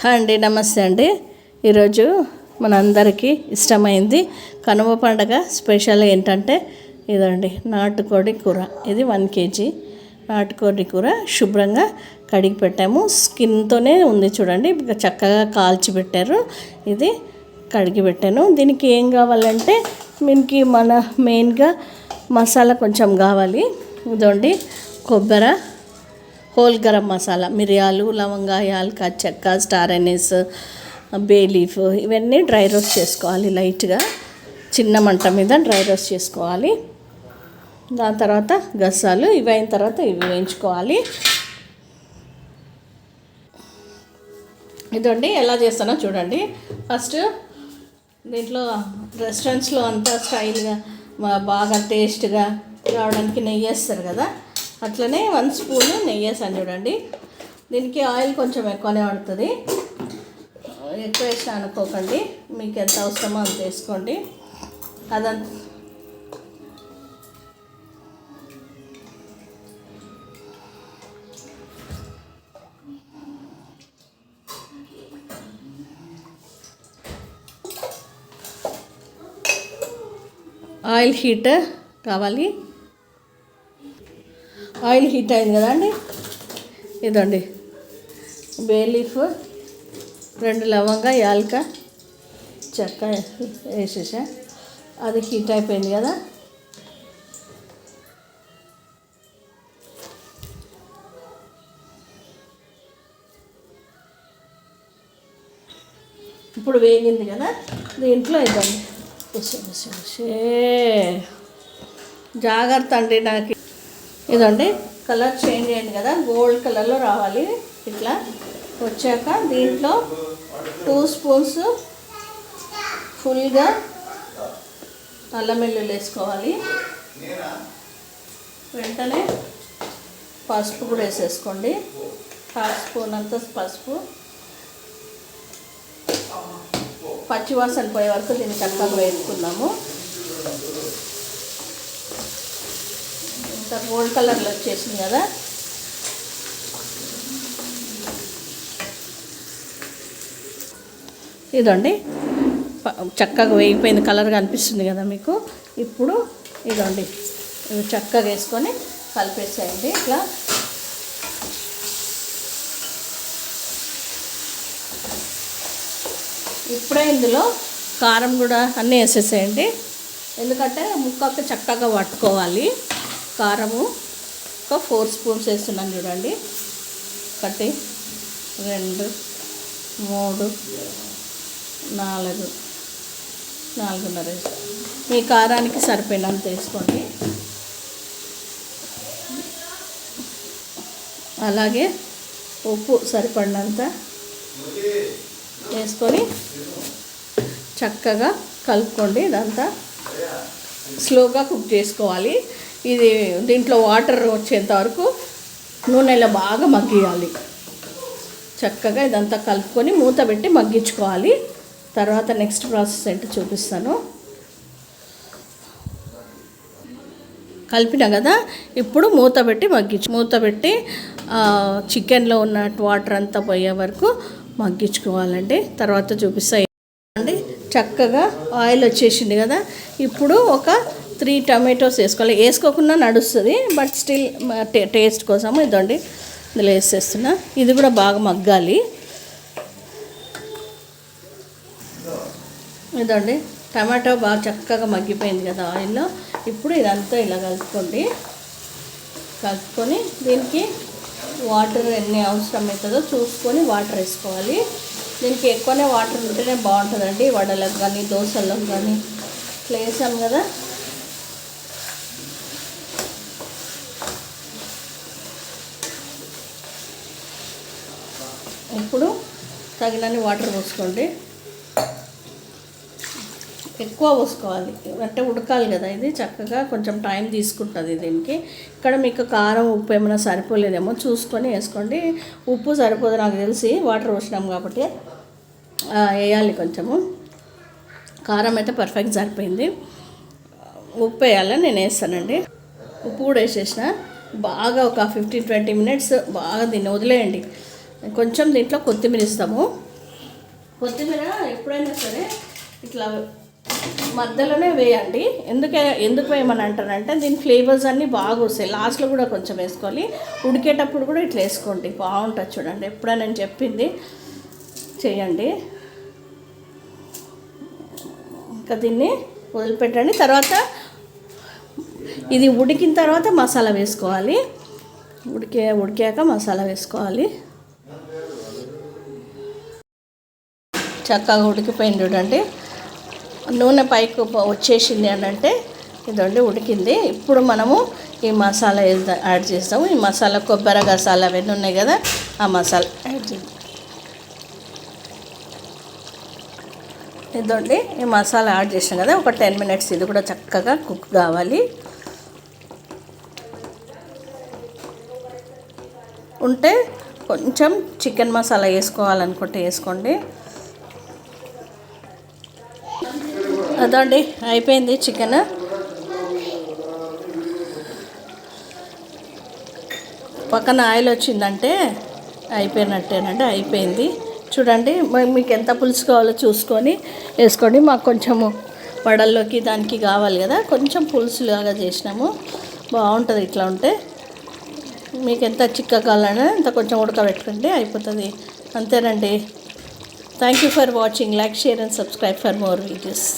Hi అండి నమస్తే అండి. ఈరోజు మనందరికీ ఇష్టమైంది కనుమ పండగ స్పెషల్ ఏంటంటే ఇదండి నాటుకోడి కూర. ఇది వన్ కేజీ నాటుకోడి కూర శుభ్రంగా కడిగి పెట్టాము. స్కిన్తోనే ఉంది చూడండి చక్కగా కాల్చి పెట్టారు. ఇది కడిగి పెట్టాను. దీనికి ఏం కావాలంటే దీనికి మన మెయిన్గా మసాలా కొంచెం కావాలి. ఇదండి కొబ్బరి హోల్ గరం మసాలా మిరియాలు లవంగా యాలక చెక్క స్టార్ అనీస్ బే లీఫ్ ఇవన్నీ డ్రై రోస్ట్ చేసుకోవాలి లైట్గా. చిన్న మంట మీద డ్రై రోస్ట్ చేసుకోవాలి. దాని తర్వాత గసాలు ఇవి అయిన తర్వాత ఇవి వేయించుకోవాలి. ఇదండి ఎలా చేస్తానో చూడండి. ఫస్ట్ దీంట్లో రెస్టారెంట్స్లో అంతా స్టైల్గా బాగా టేస్ట్గా రావడానికి నెయ్యి వేస్తారు కదా. అట్లనే వన్ స్పూన్ నెయ్యి వేసాను చూడండి. దీనికి ఆయిల్ కొంచెం ఎక్కువనే పడుతుంది. ఎక్కువ వేసిన అనుకోకండి. మీకు ఎంత అవసరమో అంత వేసుకోండి. అదంత. ఆయిల్ హీటర్ కావాలి. ఆయిల్ హీట్ అయింది కదా అండి? ఇదండి. బే లీఫ్ రెండు లవంగా యాలక చెక్క వేసేసా. అది హీట్ అయిపోయింది కదా? ఇప్పుడు వేగింది కదా? దీంట్లో ఇదండి జాగ్రత్త అండి నాకు. ఇదండి కలర్ చేంజ్ అయింది కదా గోల్డ్ కలర్లో రావాలి. ఇట్లా వచ్చాక దీంట్లో టూ స్పూన్స్ ఫుల్గా అల్లం వెల్లుల్లి వేసుకోవాలి. వెంటనే పసుపు కూడా వేసేసుకోండి. హాఫ్ స్పూన్ అంత పసుపు. పచ్చివాసన పోయే వరకు దీన్ని చక్కగా వేసుకుందాము ఇంత గోల్డ్ కలర్లో వచ్చేసింది కదా. ఇదండి. చక్కగా వేగిపోయింది కలర్ కనిపిస్తుంది కదా మీకు. ఇప్పుడు ఇదండి. ఇవి చక్కగా వేసుకొని కలిపేసేయండి ఇట్లా. ఇప్పుడే ఇందులో కారం కూడా అన్నీ వేసేసేయండి. ఎందుకంటే ముక్కకు చక్కగా పట్టుకోవాలి. కారము ఒక ఫోర్ స్పూన్స్ వేస్తున్నాను చూడండి. ఒకటి రెండు మూడు నాలుగు నాలుగున్నర మీ కారానికి సరిపోయినంత వేసుకోండి. అలాగే ఉప్పు సరిపడినంత వేసుకొని చక్కగా కలుపుకోండి. ఇదంతా స్లోగా కుక్ చేసుకోవాలి. ఇది దీంట్లో వాటర్ వచ్చేంత వరకు నూనెలో బాగా మగ్గియాలి. చక్కగా ఇదంతా కలుపుకొని మూత పెట్టి మగ్గించుకోవాలి. తర్వాత నెక్స్ట్ ప్రాసెస్ ఏంటో చూపిస్తాను. కలిపిన కదా? ఇప్పుడు మూత పెట్టి మగ్గించు మూత పెట్టి చికెన్లో ఉన్న వాటర్ అంతా పోయే వరకు మగ్గించుకోవాలండి. తర్వాత చూపిస్తాయి అండి చక్కగా ఆయిల్ వచ్చేసింది కదా? ఇప్పుడు ఒక త్రీ టమాటోస్ వేసుకోవాలి. వేసుకోకుండా నడుస్తుంది బట్ స్టిల్ టేస్ట్ కోసం ఇదండి. ఇందులో వేసేస్తున్నా. ఇది కూడా బాగా మగ్గాలి. ఇదండి. టమాటో బాగా చక్కగా మగ్గిపోయింది కదా ఆయిల్లో. ఇప్పుడు ఇదంతా ఇలా కలుపుకోండి. కలుపుకొని దీనికి వాటర్ ఎన్ని అవసరం అవుతుందో చూసుకొని వాటర్ వేసుకోవాలి. దీనికి ఎక్కువనే వాటర్ ఉంటేనే బాగుంటుందండి. వడలకు కానీ దోశలకు కానీ. ఇట్లా వేసాం కదా. ఇప్పుడు తగినన్ని వాటర్ పోసుకోండి. ఎక్కువ పోసుకోవాలి. అంటే ఉడకాలి కదా ఇది చక్కగా కొంచెం టైం తీసుకుంటుంది దీనికి. ఇక్కడ మీకు కారం ఉప్పు ఏమైనా సరిపోలేదేమో చూసుకొని వేసుకోండి. ఉప్పు సరిపోదు నాకు తెలిసి వాటర్ పోసినాం కాబట్టి వేయాలి కొంచెము. కారం అయితే పర్ఫెక్ట్ సరిపోయింది. ఉప్పు వేయాలని నేను వేస్తానండి. ఉప్పు కూడా వేసేసిన. బాగా ఒక ఫిఫ్టీన్ ట్వంటీ మినిట్స్ బాగా దీన్ని వదిలేయండి. కొంచెం దీంట్లో కొత్తిమీర ఇస్తాము కొత్తిమీర ఎప్పుడైనా సరే ఇట్లా మధ్యలోనే వేయండి. ఎందుకు ఎందుకు వేయమని అంటారంటే దీని ఫ్లేవర్స్ అన్నీ బాగా వస్తాయి. లాస్ట్లో కూడా కొంచెం వేసుకోవాలి. ఉడికేటప్పుడు కూడా ఇట్లా వేసుకోండి. బాగుంటుంది చూడండి. ఎప్పుడైనా నేను చెప్పింది చేయండి. ఇంకా దీన్ని వదిలిపెట్టండి. తర్వాత ఇది ఉడికిన తర్వాత మసాలా వేసుకోవాలి. ఉడికే ఉడికాక మసాలా వేసుకోవాలి. చక్కగా ఉడికిపోయింది చూడండి. నూనె పైకి వచ్చేసింది అని అంటే ఇదండి ఉడికింది. ఇప్పుడు మనము ఈ మసాలా యాడ్ చేస్తాము. ఈ మసాలా కొబ్బరి గసాలు అవన్నీ ఉన్నాయి కదా ఆ మసాలా యాడ్ చేద్దాం. ఇదండి ఈ మసాలా యాడ్ చేసాం కదా ఒక టెన్ మినిట్స్ ఇది కూడా చక్కగా కుక్ కావాలి. ఉంటే కొంచెం చికెన్ మసాలా వేసుకోవాలనుకుంటే వేసుకోండి. అదండి అయిపోయింది చికెన్ పక్కన ఆయిల్ వచ్చిందంటే అయిపోయినట్టేనండి అయిపోయింది. చూడండి మరి మీకు ఎంత పులుసు కావాలో చూసుకొని వేసుకోండి. మాకు కొంచెము వడల్లోకి దానికి కావాలి కదా కొంచెం పులుసులాగా చేసినాము. బాగుంటుంది ఇట్లా ఉంటే. మీకు ఎంత చిక్క కావాలన్నా అంత కొంచెం ఉడకబెట్టుకుంటే అయిపోతుంది. అంతేనండి. Thank you for watching like share and subscribe for more videos